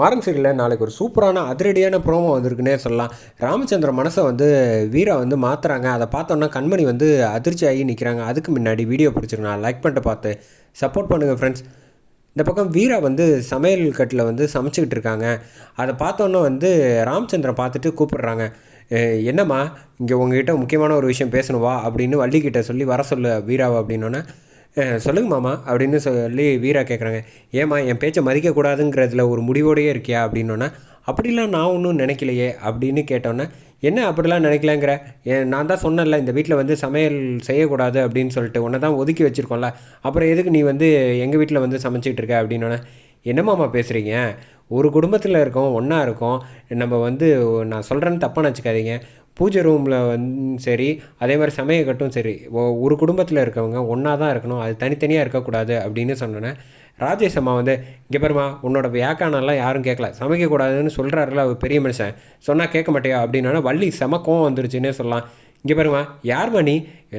மாறன் சீரியலில் நாளைக்கு ஒரு சூப்பரான அதிரடியான ப்ரோமோ வந்திருக்குன்னே சொல்லலாம். ராமச்சந்திர மனசை வந்து வீரா வந்து மாற்றுறாங்க அதை பார்த்தோன்னா கண்மணி வந்து அதிர்ச்சி ஆகி நிற்கிறாங்க அதுக்கு முன்னாடி வீடியோ பிடிச்சிருக்கு. நான் லைக் பண்ணிட்டு பார்த்து சப்போர்ட் பண்ணுங்கள் ஃப்ரெண்ட்ஸ் இந்த பக்கம் வீரா வந்து சமையல் கட்டில் வந்து சமைச்சிக்கிட்டு இருக்காங்க. அதை பார்த்தோன்னே வந்து ராமச்சந்திரன் பார்த்துட்டு கூப்பிடுறாங்க. என்னம்மா இங்கே உங்ககிட்ட முக்கியமான ஒரு விஷயம் பேசணும் வா அப்படின்னு வள்ளிக்கிட்ட சொல்லி வர சொல்லு வீராவை அப்படின்னோன்னே. சொல்லுங்க மாமா அப்படின்னு சொல்லி வீரா கேட்குறாங்க ஏம்மா என் பேச்சை மதிக்கக்கூடாதுங்கிறதுல ஒரு முடிவோடையே இருக்கியா அப்படின்னோன்னே அப்படிலாம் நான் ஒன்றும் நினைக்கலையே அப்படின்னு கேட்டோன்னே என்ன அப்படிலாம் நினைக்கலங்கிற? நான் தான் சொன்னேன்ல இந்த வீட்டில் வந்து சமையல் செய்யக்கூடாது அப்படின்னு சொல்லிட்டு உன்னை தான் ஒதுக்கி வச்சுருக்கோம்ல அப்புறம் எதுக்கு நீ வந்து எங்கள் வீட்டில் வந்து சமைச்சிட்டு இருக்க? அப்படின்னோன்னே என்னமாம்மா பேசுகிறீங்க ஒரு குடும்பத்தில் இருக்கோம் ஒன்றா இருக்கோம். நம்ம வந்து நான் சொல்கிறேன்னு தப்பாக நினச்சிக்காதீங்க பூஜை ரூமில் வந்து சரி அதே மாதிரி சமையக்கட்டும் சரி. ஓ ஒரு குடும்பத்தில் இருக்கவங்க ஒன்றா தான் இருக்கணும். அது தனித்தனியாக இருக்கக்கூடாது அப்படின்னு சொன்னோன்னே ராஜேஷ் அம்மா வந்து இங்கே பாருமா உன்னோட வியாக்கானெல்லாம் யாரும் கேட்கல சமைக்கக்கூடாதுன்னு சொல்கிறாருல அவர் பெரிய மனுஷன். சொன்னால் கேட்க மாட்டியா? அப்படின்னா வள்ளி செம கோவம் வந்துருச்சுன்னே சொல்லலாம். இங்கே பாருமா யார் மணி?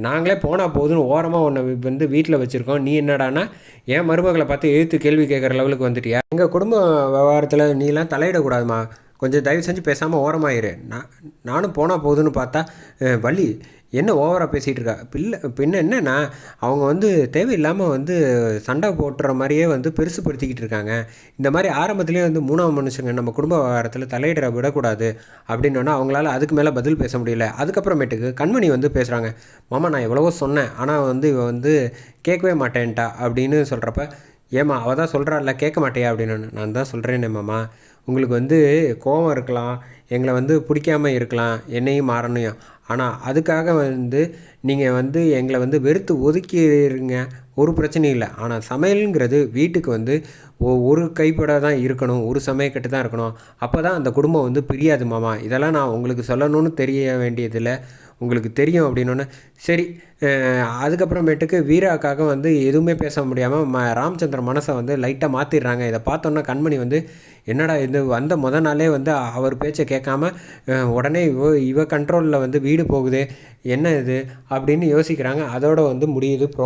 நாங்களே போனால் போதுன்னு ஓரமாக உன்னை வந்து வீட்டில் வச்சுருக்கோம். நீ என்னடான்னா என் மருமகளை பார்த்து எழுத்து கேள்வி கேட்குற லெவலுக்கு வந்துட்டியா? எங்கள் குடும்ப விவகாரத்தில் நீலாம் தலையிடக்கூடாதுமா. கொஞ்சம் தயவு செஞ்சு பேசாமல் ஓரமாயிரு. நான் நானும் போனால் போகுதுன்னு பார்த்தா வள்ளி என்ன ஓவராக பேசிகிட்டு இருக்கா? பிள்ளை பின்ன என்னன்னா அவங்க வந்து தேவையில்லாமல் வந்து சண்டை போட்டுற மாதிரியே வந்து பெருசுப்படுத்திக்கிட்டு இருக்காங்க. இந்த மாதிரி ஆரம்பத்துலேயே வந்து மூணாவது மனுஷங்க நம்ம குடும்ப விவகாரத்தில் தலையிட விடக்கூடாது அப்படின்னோன்னா அவங்களால அதுக்கு மேலே பதில் பேச முடியல. அதுக்கப்புறமேட்டுக்கு கண்மணி வந்து பேசுகிறாங்க மாமா நான் எவ்வளவோ சொன்னேன். ஆனால் வந்து இவ வந்து கேட்கவே மாட்டேன்ட்டா அப்படின்னு சொல்கிறப்ப ஏம்மா அவள் தான் சொல்கிறாள்ல கேட்க மாட்டேயா அப்படின்னு. நான் தான் சொல்கிறேனே மாமா. உங்களுக்கு வந்து கோபம் இருக்கலாம் எங்களை வந்து பிடிக்காம இருக்கலாம் என்னையும் மாறணும் ஆனால் அதுக்காக வந்து நீங்கள் வந்து எங்களை வந்து வெறுத்து ஒதுக்கிடுங்க ஒரு பிரச்சனையும் இல்லை. ஆனால் சமையலுங்கிறது வீட்டுக்கு வந்து ஒ- ஒரு கைப்பட தான் இருக்கணும் ஒரு சமையக்கட்டு தான் இருக்கணும். அப்போ தான் அந்த குடும்பம் வந்து பிரியாது மாமா. இதெல்லாம் நான் உங்களுக்கு சொல்லணும்னு தெரிய வேண்டியதில்லை. உங்களுக்கு தெரியும் அப்படின்னோடனே சரி அதுக்கப்புறமேட்டுக்கு வீராக்காக வந்து எதுவுமே பேச முடியாமல் ம ராமச்சந்திர மனசை வந்து லைட்டாக மாற்றிடுறாங்க இதை பார்த்தோன்னா கண்மணி வந்து என்னடா இது வந்த முத நாளே வந்து அவர் பேச்சை கேட்காம உடனே இவ இவ கண்ட்ரோலில் வந்து வீடு போகுது என்ன இது அப்படின்னு யோசிக்கிறாங்க. அதோடு வந்து முடியுது ப்ரோ